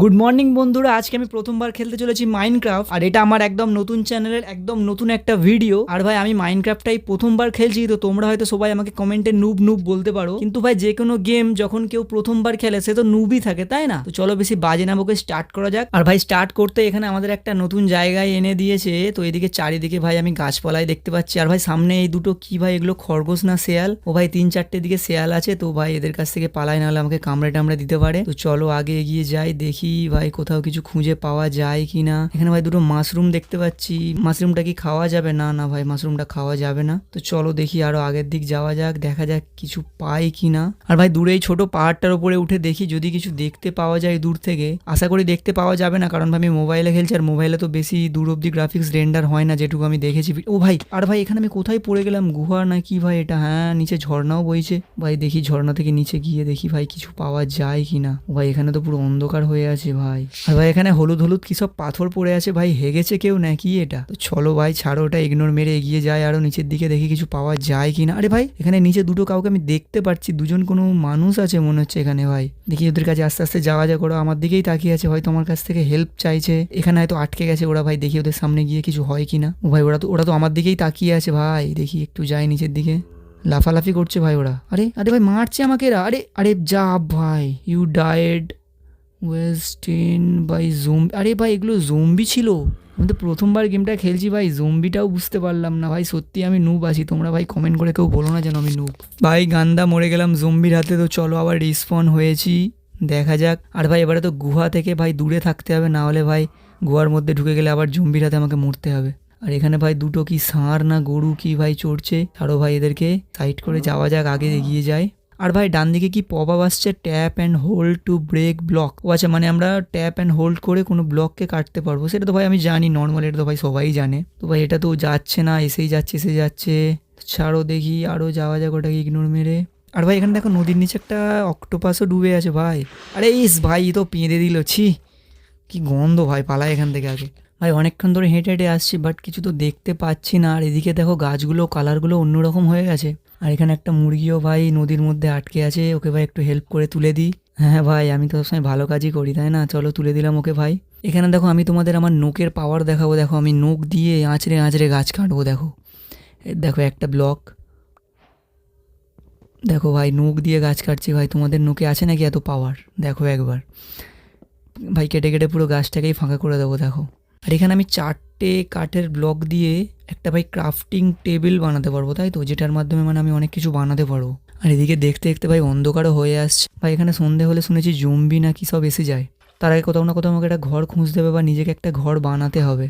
Good morning বন্ধুরা। আজকে আমি প্রথমবার খেলতে চলেছি মাইনক্রাফট আর এটা আমার একদম নতুন চ্যানেলের একদম নতুন একটা ভিডিও আর ভাই, আমি মাইনক্রাফটটাই প্রথমবার খেলছি, তো তোমরা হয়তো সবাই আমাকে কমেন্টে নুব নুব বলতে পারো। কিন্তু ভাই, যে কোনো গেম যখন কেউ প্রথমবার খেলে, সে তো নুবই থাকে, তাই না? তো চলো বেশি বাজে না, বকে স্টার্ট করা যাক। আর ভাই স্টার্ট করতে এখানে আমাদের একটা নতুন জায়গায় এনে দিয়েছে, তো এদিকে চারিদিকে ভাই, আমি গাছপালাই দেখতে পাচ্ছি। আর ভাই, সামনে এই দুটো কি ভাই, এগুলো খরগোশ না শেয়াল? ও ভাই, তিন চারটে দিকে শেয়াল আছে, তো ভাই, এদের কাছ থেকে পালাই নাহলে আমাকে কামড়ে টামড়ে দিতে পারে। তো চলো আগে এগিয়ে যাই, দেখি ভাই কোথাও কিছু খুঁজে পাওয়া যায় কি না এখানে ভাই দুটো মাশরুম দেখতে পাচ্ছি। মাশরুমটা কি খাওয়া যাবে? না না ভাই, মাশরুমটা খাওয়া যাবে না। তো চলো দেখি আরও আগের দিক যাওয়া যাক, দেখা যাক কিছু পাই কি না আর ভাই দূরে এই ছোট পাহাড়টার উপরে উঠে দেখি যদি কিছু দেখতে পাওয়া যায় দূর থেকে। আশা করি দেখতে পাওয়া যাবে না, কারণ আমি মোবাইলে খেলছি আর মোবাইলে তো বেশি দূর অব্দি গ্রাফিক্স রেন্ডার হয় না, যেটুকু আমি দেখেছি। ও ভাই, আর ভাই এখানে আমি কোথায় পড়ে গেলাম? গুহা না কি ভাই এটা? হ্যাঁ নিচে ঝর্ণাও বইছে। ভাই দেখি ঝর্ণা থেকে নিচে গিয়ে দেখি ভাই কিছু পাওয়া যায় কি না ভাই এখানে তো পুরো অন্ধকার হয়ে আছে। ভাই। আর ভাই, এখানে হলুদ হলুদ কি সব পাথর পড়ে আছে ভাই? হেগেছে কেউ নাকি এটা? তো চলো ভাই, ছাড়ো ওটা ইগনোর মেরে এগিয়ে যায়, আরও নিচের দিকে দেখি কিছু পাওয়া যায় কি না আরে ভাই, এখানে নিচে দুটো কাউকে আমি দেখতে পাচ্ছি, দুজন কোনো মানুষ আছে মনে হচ্ছে এখানে ভাই। দেখি ওদের কাছে আস্তে আস্তে যাওয়া যাক, ওরা আমার দিকেই তাকিয়ে আছে, হয়তো আমার কাছ থেকে হেল্প চাইছে। এখানে হয়তো আটকে গেছে ওরা ভাই, দেখি ওদের সামনে গিয়ে কিছু হয় কি না ও ভাই, ওরা তো ওরা তো আমার দিকেই তাকিয়ে আছে ভাই। দেখি একটু যাই নিচের দিকে। লাফালাফি করছে ভাই ওরা। আরে আরে ভাই, মারছে আমাকে এরা। আরে আরে যা ভাই you died westin by zoom আরে ভাই, এগুলো জম্বি ছিল। আমি তো প্রথমবার গেমটা খেলছি ভাই জম্বিটাও বুঝতে পারলাম না। ভাই, সত্যি আমি নুব আছি, তোমরা ভাই কমেন্ট করে কেউ বলো না যেন আমি নুব ভাই, গান্দা মরে গেলাম জম্বির হাতে, তো চলো আবার রিসপন হয়েছি, দেখা যাক। আর ভাই, এবারে তো গুহা থেকে ভাই দূরে থাকতে হবে, না হলে ভাই গুহার মধ্যে ঢুকে গেলে আবার জম্বির হাতে আমাকে মরতে হবে। আর এখানে ভাই দুটো কি ষাঁড় না গরু কি ভাই চড়ছে আরও ভাই এদেরকে সাইড করে যাওয়া যাক, আগে এগিয়ে যায় আর ভাই, ডান দিকে কি পপ আপ আসছে? Tap and hold to break block ও আচ্ছা মানে আমরা ট্যাপ অ্যান্ড হোল্ড করে কোনো ব্লককে কাটতে পারব? সেটা তো ভাই আমি জানি নর্মাল এটা তো ভাই সবাই জানে। তো ভাই, এটা তো যাচ্ছে না, এসেই যাচ্ছে এসে যাচ্ছে। ছাড়ো দেখি আরও যাওয়া যাক ওটাকে ইগনোর মেরে। আর ভাই, এখানে দেখো নদীর নিচে একটা অক্টোপাসও ডুবে আছে ভাই। আরে ইস ভাই তো পেঁদে দিল, ছি। কি গন্ধ ভাই পালাই এখান থেকে আগে। ভাই, অনেকক্ষণ ধরে হেঁটে হেঁটে আসছি বাট কিছু তো দেখতে পাচ্ছি না। আর এদিকে দেখো গাছগুলো কালারগুলো অন্যরকম হয়ে গেছে। আর এখানে একটা মুরগিও ভাই নদীর মধ্যে আটকে আছে, ওকে ভাই একটু হেল্প করে তুলে দিই। হ্যাঁ ভাই, আমি তো সবসময় ভালো কাজই করি, তাই না? চলো তুলে দিলাম ওকে ভাই। এখানে দেখো আমি তোমাদের আমার নোকের পাওয়ার দেখাবো, দেখো আমি নোক দিয়ে আঁচড়ে আঁচড়ে গাছ কাটবো, দেখো। দেখো একটা ব্লক দেখো ভাই, নোক দিয়ে গাছ কাটছি ভাই, তোমাদের নোকে আছে নাকি এত পাওয়ার দেখো একবার। ভাই, কেটে কেটে পুরো গাছটাকেই ফাঁকা করে দেবো, দেখো। আর এখানে আমি চারটে কাঠের ব্লক দিয়ে একটা ভাই ক্রাফটিং টেবিল বানাতে পারব, তাই তো? যেটার মাধ্যমে মানে আমি অনেক কিছু বানাতে পারব। আর এদিকে দেখতে দেখতে ভাই অন্ধকারও হয়ে আসছে। ভাই, এখানে সন্ধে হলে শুনেছি জম্বি নাকি সব এসে যায়। তার আগে কোথাও না কোথাও আমাকে একটা ঘর খুঁজতে হবে বা নিজেকে একটা ঘর বানাতে হবে।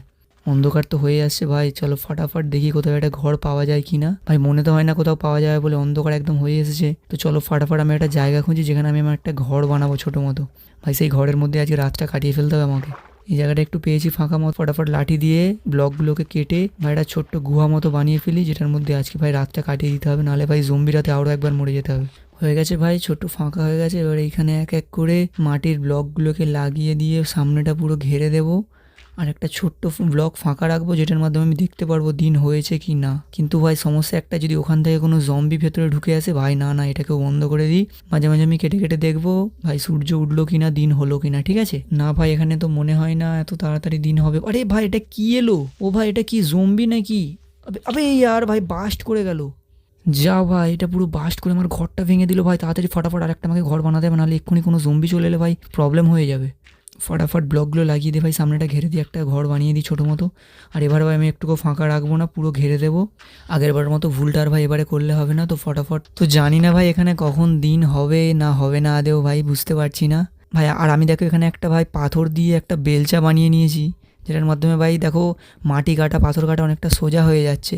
অন্ধকার তো হয়ে আসছে ভাই, চলো ফাটাফাট দেখি কোথাও একটা ঘর পাওয়া যায় কি না। ভাই, মনে তো হয় না কোথাও পাওয়া যাবে বলে অন্ধকার একদম হয়ে এসেছে। তো চলো ফাটাফাট আমি একটা জায়গা খুঁজি যেখানে আমি আমার একটা ঘর বানাবো ছোটো মতো ভাই, সেই ঘরের মধ্যে আজকে রাতটা কাটিয়ে ফেলতে হবে আমাকে। এই জায়গাটা একটু পেয়েছি ফাঁকা মতো। ফটাফট লাঠি দিয়ে ব্লকগুলোকে কেটে ভাই একটা ছোট্ট গুহা মতো বানিয়ে ফেলি, যেটার মধ্যে আজকে ভাই রাতটা কাটিয়ে দিতে হবে, নাহলে ভাই জম্বি রাতে আরও একবার মরে যেতে হবে। হয়ে গেছে ভাই, ছোট্ট ফাঁকা হয়ে গেছে। এবার এইখানে এক এক করে মাটির ব্লকগুলোকে লাগিয়ে দিয়ে সামনেটা পুরো ঘেরে দেবো। আর একটা ছোট্ট ব্লক ফাঁকা রাখব যেটার মাধ্যমে আমি দেখতে পারব দিন হয়েছে কি না। কিন্তু ভাই, সমস্যা একটা, যদি ওখান থেকে কোনো জম্বি ভেতরে ঢুকে আসে, ভাই, না না, এটাকে বন্ধ করে দিই। মাঝে মাঝে আমি কেটে কেটে দেখব, ভাই, সূর্য উঠল কি না দিন হলো কি না ঠিক আছে? না, ভাই, এখানে তো মনে হয় না এত তাড়াতাড়ি দিন হবে। আরে ভাই, এটা কি এলো? ও ভাই, এটা কি জম্বি নাকি? আবে ইয়ার, ভাই বাস্ট করে গেল। যা ভাই, এটা পুরো বাস্ট করে আমার ঘরটা ভেঙে দিল, ভাই, তাড়াতাড়ি ফটাফট আর একটা আমাকে ঘর বানাতে হবে, নাহলে এক্ষুনি কোনো জম্বি চলে এলে ভাই প্রবলেম হয়ে যাবে। ফটাফট ব্লকগুলো লাগিয়ে দিয়ে ভাই, সামনেটা ঘেরে দিয়ে একটা ঘর বানিয়ে দিই ছোটো মতো। আর এবার ভাই আমি একটুকু ফাঁকা রাখব না, পুরো ঘেরে দেবো। আগের বার মতো ভুলটা আর ভাই এবারে করলে হবে না, তো ফটাফট। তো জানি না ভাই এখানে কখন দিন হবে না হবে না আদেও ভাই, বুঝতে পারছি না। ভাই, আর আমি দেখো এখানে একটা ভাই পাথর দিয়ে একটা বেলচা বানিয়ে নিয়েছি, যেটার মাধ্যমে ভাই দেখো মাটি কাটা, পাথর কাটা অনেকটা সোজা হয়ে যাচ্ছে।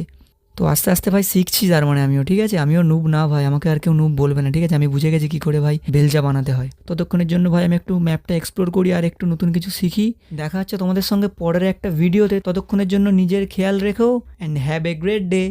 তো আস্তে আস্তে ভাই শিখছি তার মানে আমিও, ঠিক আছে? আমিও নুব না ভাই, আমাকে আর কেউ নুব বলবে না, ঠিক আছে? আমি বুঝে গেছি কী করে ভাই বেলজা বানাতে হয়। ততক্ষণের জন্য ভাই আমি একটু ম্যাপটা এক্সপ্লোর করি আর একটু নতুন কিছু শিখি। দেখা হচ্ছে তোমাদের সঙ্গে পরের একটা ভিডিওতে ততক্ষণের জন্য নিজের খেয়াল রেখো and have a great day